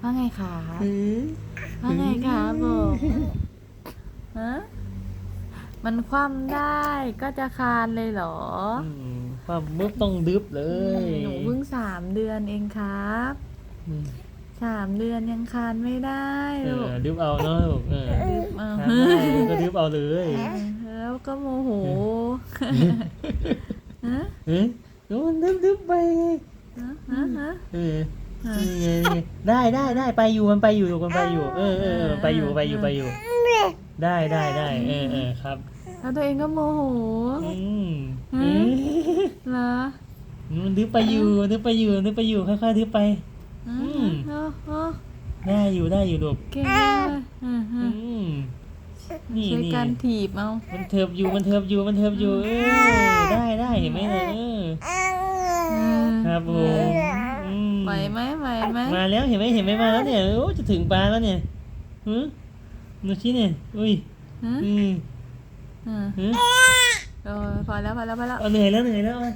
ว่าไงคะหือว่าไงคะบอกฮะมันคว่ำได้ก็จะคานเลยเหรออืมความมุกต้องดึบเลย หนูเพิ่งสามเดือนเองครับอืมสามเดือนยังคานไม่ได้เอลูกอดึบเอาเนาะลูกเออเอาทำได้ก็ดึบเอาเลย แล้วก็โมโหฮะเฮ้ยดูมันดึบดึบไปไงฮะฮะฮะเออนี่ ไงนี่ไงได้ได้ได้ไปอยู่มันไปอยู่ลูกมันไปอยู่เออเออเออไปอยู่ไปอยู่ไปอยู่ ได้ได้ได้เออเออครับ แล้วตัวเองก็โมโหอืมฮะอืมเหรอมันดึบไปอยู่ดึบไปอยู่ดึบไปอยู่ค่อยๆดึบไป อืมมโอ้โหได้อยู่ได้อยู่ลูกเก่งเลยอืมอืมนี่ช่วยนี่กันถีบเอา มันเทิบอยู่มันเทิบอยู่มันเทิบอยู่ เออได้ได้เห็นไหมเนี่ยเอออืมครับผมอืม ไหวไหมไหวไหมมาแล้วเห็นไหมเห็นไหมมาแล้วเนี่ยโอ้จะถึงปลาแล้วเนี่ยหือดูชิเนี่ยอุ้ยฮะอืมอืมหือโอ้ยพอแล้วพอแล้วพอแล้วเอาเหนื่อยแล้วเหนื่อยแล้วเอา